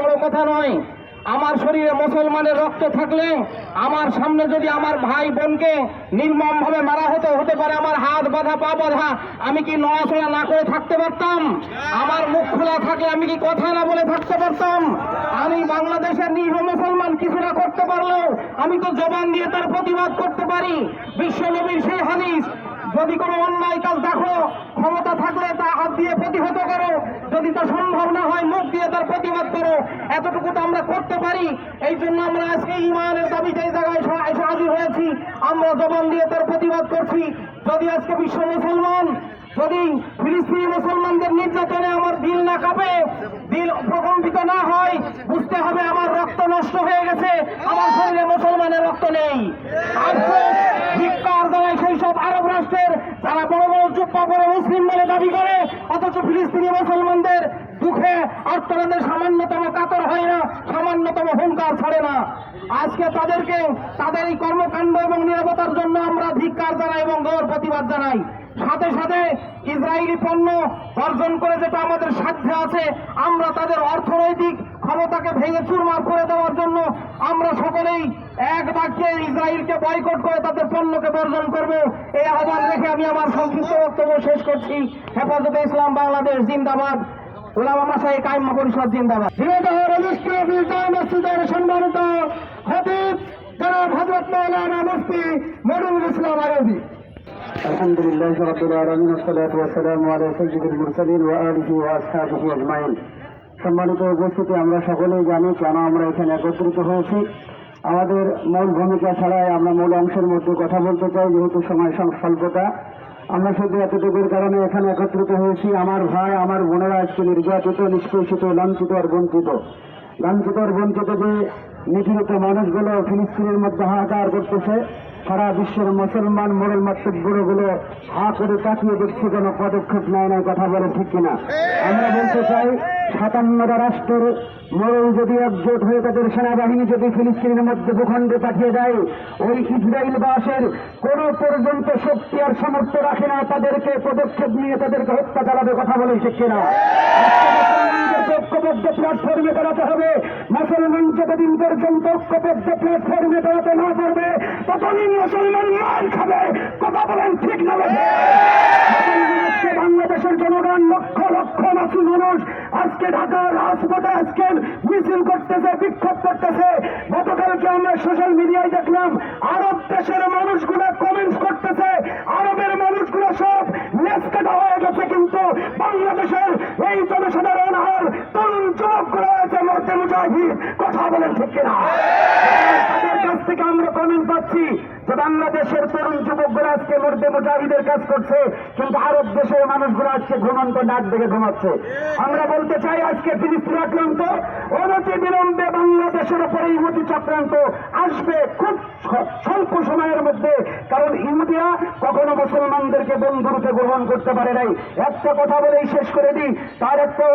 বড় কথা নয়। আমার শরীরে মুসলমানের রক্ত থাকলে আমার সামনে যদি আমার ভাই বোনকে নির্মম ভাবে মারা হতে হতে পারে, আমার হাত বাঁধা, পা বাঁধা, আমি কি নড়াচড়া না করে থাকতে পারতাম? আমার মুখ খোলা থাকলে আমি কি কথা না বলে থাকতে পারতাম? আমি বাংলাদেশের নিরীহ মুসলমান কিছুটা করতে পারলেও আমি তো জবান দিয়ে তার প্রতিবাদ করতে পারি। বিশ্বনবীর সেই হাদিস, যদি কোনো অন্যায় কাজ দেখো, ক্ষমতা থাকলে তা হাত দিয়ে প্রতিহত করো। যদি তা সম্ভব না হয়, মুখ দিয়ে তার প্রতিবাদ করো এতটুকু তো আমরা করতে পারি। এই জন্য আমরা আজকে ইমানের দাবিতে এই জায়গায় হাজির হয়েছি। আমরা জবান দিয়ে তার প্রতিবাদ করছি। যদি আজকে বিশ্ব মুসলমান যদি ফিলিস্তিনি মুসলমানদের নির্যাতনে আমার দিল না কাঁপে দিল প্রকম্পিত না হয় বুঝতে হবে আমার রক্ত নষ্ট হয়ে গেছে। আমার শরীরে মুসলমানের রক্ত নেই। আফসোস, ধিক্কার সেই সব আরব রাষ্ট্রের যারা বড় বড় চুপ্পা পরে মুসলিম বলে দাবি করে অথচ ফিলিস্তিনি মুসলমানদের দুঃখে সামান্যতম কাতর হয় না, সামান্যতম হুঙ্কার ছাড়ে না। আজকে তাদেরকে তাদের এই কর্মকাণ্ড এবং নিরাপত্তার জন্য আমরা ধিক্কার জানাই এবং গৌর প্রতিবাদ জানাই। সাথে সাথে ইসরায়েলি পণ্য বর্জন করে যেটা আমাদের সাধ্যে আছে, আমরা তাদের অর্থনৈতিক ক্ষমতাকে ভেঙে চুরমার করে দেওয়ার জন্য আমরা সকলেই এক বাক্যে ইসরায়েলকে বয়কট করে তাদের পণ্যকে বর্জন করব। এই আহ্বান রেখে আমি আমার সংক্ষিপ্ত বক্তব্য শেষ করছি। হেফাজতে ইসলাম বাংলাদেশ, জিন্দাবাদ। ওলামা মাসাই কাইমা পরিষদ জিন্দাবাদ বৃহদহ রেজিস্ট্রি অফিস মসজিদের সম্মানিত খতিব জনাব হজরত মৌলানা মুফতি মরুল ইসলাম আরবি الحمد لله رب العالمين والصلاة والسلام على سيد المرسلين وآله وأصحابه أجمعين সম্মানিত উপস্থিতি আমরা সকলেই জানি কেন আমরা এখানে একত্রিত হয়েছি আমাদের মূল ভূমিকা ছাড়াই আমরা মূল অংশের মধ্যে কথা বলতে চাই যেহেতু সময় সং- স্বল্পতা আমরা শুধু এতটুকুর কারণে এখানে একত্রিত হয়েছি। আমার ভাই, আমার বোনেরা আজকে নির্যাতিত, নিষ্পেষিত, লাঞ্ছিত আর বঞ্চিত। লাঞ্ছিত আর বঞ্চিত যে নিপীড়িত মানুষগুলো ফিলিস্তিনের মধ্যে হাহাকার করতেছে সারা বিশ্বের মুসলমান মোড়ল মাতৃগুলো হা করে তাকিয়ে দেখছি কোনো পদক্ষেপ নেয় নাই কথা বলে ঠিক কিনা। আমরা বলতে চাই, সাতান্নটা রাষ্ট্রের মোড়ল যদি একজোট হয়ে তাদের সেনাবাহিনী যদি ফিলিস্তিনের মধ্যে ভূখণ্ডে পাঠিয়ে দেয়, ওই ইসরায়েল বাসের কোন পর্যন্ত শক্তি আর সামর্থ্য রাখে না, তাদেরকে পদক্ষেপ নিয়ে তাদেরকে হত্যা চালাবে কথা বলে ঠিক কিনা। ঐক্যবদ্ধ প্ল্যাটফর্মে দাঁড়াতে হবে। মুসলমান যতদিন পর্যন্ত ঐক্যবদ্ধ প্ল্যাটফর্মে দাঁড়াতে না পারবে ততদিন মুসলমান মার খাবে। কথা বলেন ঠিক না? বাংলাদেশের জনগণ লক্ষ লক্ষ মাসি মানুষ আজকে ঢাকার রাজপথে আজকে মিছিল করতেছে, বিক্ষোভ করতেছে। গতকালকে আমরা সোশ্যাল মিডিয়ায় দেখলাম, আরব দেশের মানুষগুলো কমেন্টস করতেছে। আরবের মানুষগুলো সব লেস কাটা হয়ে গেছে কিন্তু বাংলাদেশের এই জনসাধারণ আর তরুণ যুবকগুলো আছে মরতে মুজাহিদ। কথা বলেন ঠিক কিনা? তাদের কাছ থেকে আমরা পাচ্ছি যে বাংলাদেশের তরুণ যুবকগুলো আজকে মরতে মুজাহিদের কাজ করছে, কিন্তু আরব দেশের মানুষগুলো আজকে ঘুমন্ত নাক দেখে ঘুমাচ্ছে। আমরা বলতে চাই আজকে ফিলিস্তিন আক্রান্ত, অনতি বিলম্বে বাংলাদেশের উপরে ইহুদি চক্রান্ত আসবে খুব স্বল্প সময়ের মধ্যে, কারণ ইহুদিরা কখনো মুসলমানদেরকে বন্ধুরূপে গ্রহণ করতে পারে নাই। একটা কথা বলেই শেষ করে দিই, তার একটা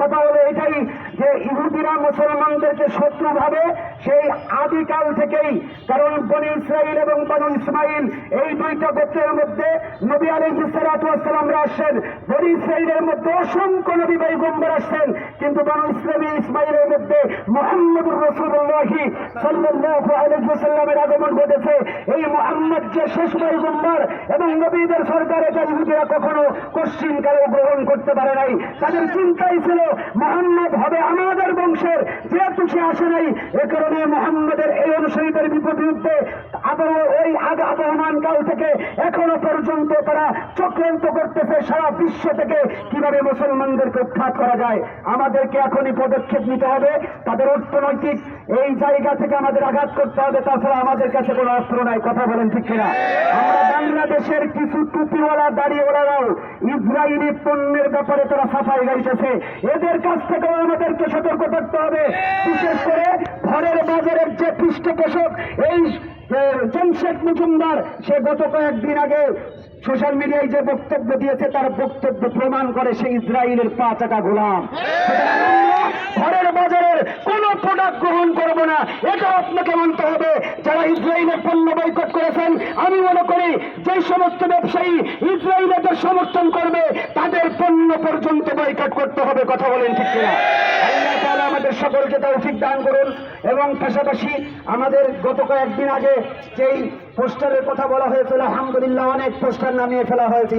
কথা হলো এটাই যে ইহুদিরা মুসলমানদেরকে শত্রু ভাবে, সেই আদিকাল থেকেই কারণ বনি ইসরাইল এবং বনু ইসমাইল এই দুইটা গোত্রের মধ্যে নবী আলহি সালাতামরা আসছেন। বনি ইসরাইলের মধ্যে অসংখ্য নবী বৈগম্বর আসছেন। কিন্তু বনু ইসলামী ইসমাইলের মধ্যে মোহাম্মদুর রসুল্লাহি সাল্লাল্লাহু আলাইহি আগমন ঘটেছে। এই মোহাম্মদ যে শেষ পয়গম্বর এবং নবীদের সরকার এটা কখনো কশ্চিন কালে গ্রহণ করতে পারে নাই, তাদের চিন্তাই ছিল, মোহাম্মদ হবে আমাদের বংশের, যেহেতু সে আসে নাই, এ কারণে মোহাম্মদের এই অনুসারীদের বিপরীতে আবার ওই আগে আবহমান কাল থেকে এখনও পর্যন্ত তারা চক্রান্ত করতেছে সারা বিশ্ব থেকে। কীভাবে মুসলমানদেরকে উৎখাত করা যায়? আমাদেরকে এখনই পদক্ষেপ নিতে হবে। তাদের অর্থনৈতিক এই জায়গা থেকে আমাদের আঘাত করতে হবে। তাছাড়া আমাদের কাছে কোনো অস্ত্র নাই। কথা বলেন ঠিক কিনা? আমরা বাংলাদেশের কিছু টুপিওয়ালা, দাড়িওয়ালারাও ইসরায়েলি পণ্যের ব্যাপারে তারা সাফাই গাইতেছে। এদের কাছ থেকেও আমাদেরকে সতর্ক করতে হবে। বিশেষ করে ঘরের বাজারের যে পৃষ্ঠপোষক এই যে জমশেদ মজুমদার, সে গত কয়েকদিন আগে সোশ্যাল মিডিয়ায় যে বক্তব্য দিয়েছে, তার বক্তব্য প্রমাণ করে সে ইসরায়েলের পা চাকা গোলাম। ঘরের বাজারের কোন প্রোডাক্ট গ্রহণ করব না এটা আপনাকে মানতে হবে। যারা ইসরায়েলের পণ্য বৈকট করেছেন, আমি মনে করি যে সমস্ত ব্যবসায়ী ইসরায়েলের সমর্থন করবে, তাদের পণ্য পর্যন্ত বৈকট করতে হবে, কথা বলেন ঠিক কিনা। সকলকে তৌফিক দান করুন এবং পাশাপাশি আমাদের গত কয়েকদিন আগে যেই পোস্টারের কথা বলা হয়েছিল, আলহামদুলিল্লাহ অনেক পোস্টার নামিয়ে ফেলা হয়েছে।